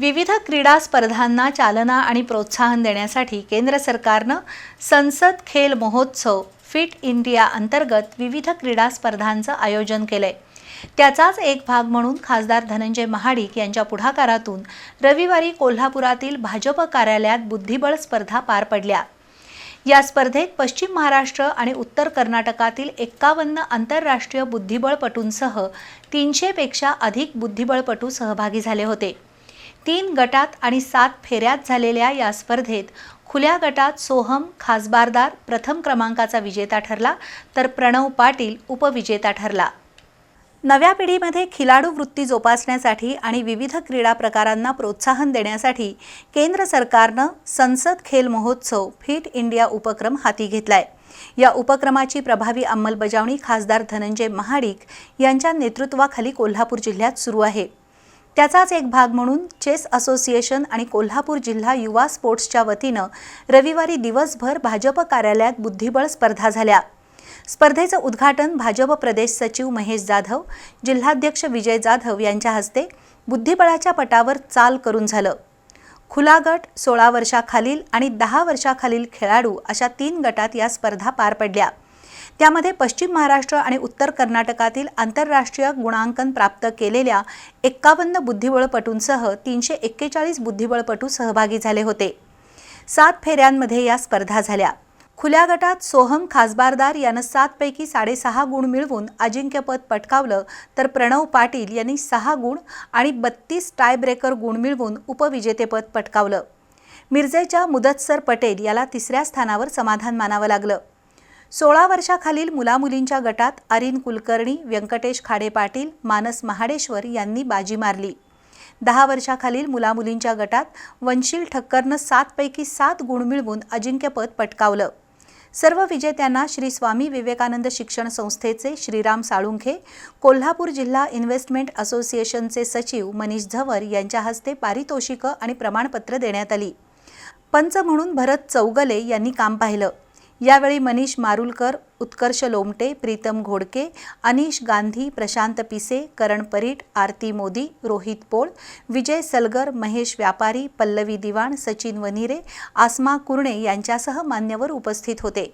विविध क्रीडा स्पर्धांना चालना आणि प्रोत्साहन देण्यासाठी केंद्र सरकारनं संसद खेल महोत्सव फिट इंडिया अंतर्गत विविध क्रीडा स्पर्धांचं आयोजन केलंय. त्याचाच एक भाग म्हणून खासदार धनंजय महाडिक यांच्या पुढाकारातून रविवारी कोल्हापुरातील भाजप कार्यालयात बुद्धिबळ स्पर्धा पार पडल्या. या स्पर्धेत पश्चिम महाराष्ट्र आणि उत्तर कर्नाटकातील एक्कावन्न आंतरराष्ट्रीय बुद्धिबळपटूंसह तीनशेपेक्षा अधिक बुद्धिबळपटू सहभागी झाले होते. तीन गटात आणि सात फेऱ्यात झालेल्या या स्पर्धेत खुल्या गटात सोहम खासबारदार प्रथम क्रमांकाचा विजेता ठरला तर प्रणव पाटील उपविजेता ठरला. नव्या पिढीमध्ये खिलाडू वृत्ती जोपासण्यासाठी आणि विविध क्रीडा प्रकारांना प्रोत्साहन देण्यासाठी केंद्र सरकारनं संसद खेल महोत्सव फिट इंडिया उपक्रम हाती घेतलाय. या उपक्रमाची प्रभावी अंमलबजावणी खासदार धनंजय महाडिक यांच्या नेतृत्वाखाली कोल्हापूर जिल्ह्यात सुरू आहे. त्याचाच एक भाग म्हणून चेस असोसिएशन आणि कोल्हापूर जिल्हा युवा स्पोर्ट्सच्या वतीनं रविवारी दिवसभर भाजप कार्यालयात बुद्धिबळ स्पर्धा झाल्या. स्पर्धेचं उद्घाटन भाजप प्रदेश सचिव महेश जाधव जिल्हाध्यक्ष विजय जाधव यांच्या हस्ते बुद्धिबळाच्या पटावर चाल करून झालं. खुला गट सोळा वर्षाखालील आणि दहा वर्षाखालील खेळाडू अशा तीन गटात या स्पर्धा पार पडल्या. त्यामध्ये पश्चिम महाराष्ट्र आणि उत्तर कर्नाटकातील आंतरराष्ट्रीय गुणांकन प्राप्त केलेल्या एक्कावन्न बुद्धिबळपटूंसह तीनशे एक्केचाळीस बुद्धिबळपटू सहभागी झाले होते. सात फेऱ्यांमध्ये या स्पर्धा झाल्या. खुल्या गटात सोहम खासबारदार यानं सातपैकी साडेसहा गुण मिळवून अजिंक्यपद पटकावलं तर प्रणव पाटील यांनी सहा गुण आणि बत्तीस टायब्रेकर गुण मिळवून उपविजेतेपद पटकावलं. मिरजेच्या मुदतसर पटेल याला तिसऱ्या स्थानावर समाधान मानावं लागलं. सोळा वर्षाखालील मुलामुलींच्या गटात अरिन कुलकर्णी व्यंकटेश खाडे पाटील मानस महाडेश्वर यांनी बाजी मारली. दहा वर्षाखालील मुलामुलींच्या गटात वंशील ठक्करनं सातपैकी सात गुण मिळवून अजिंक्यपद पटकावलं. सर्व विजेत्यांना श्री स्वामी विवेकानंद शिक्षण संस्थेचे श्रीराम साळुंखे कोल्हापूर जिल्हा इन्व्हेस्टमेंट असोसिएशनचे सचिव मनीष झवर यांच्या हस्ते पारितोषिकं आणि प्रमाणपत्र देण्यात आली. पंच म्हणून भरत चौगले यांनी काम पाहिलं. यावेळी मनीष मारुलकर उत्कर्ष लोमटे प्रीतम घोडके अनिश गांधी प्रशांत पिसे करण परीट आरती मोदी रोहित पोळ विजय सलगर महेश व्यापारी पल्लवी दिवाण सचिन वनिरे आसमा कुर्णे यांच्यासह मान्यवर उपस्थित होते.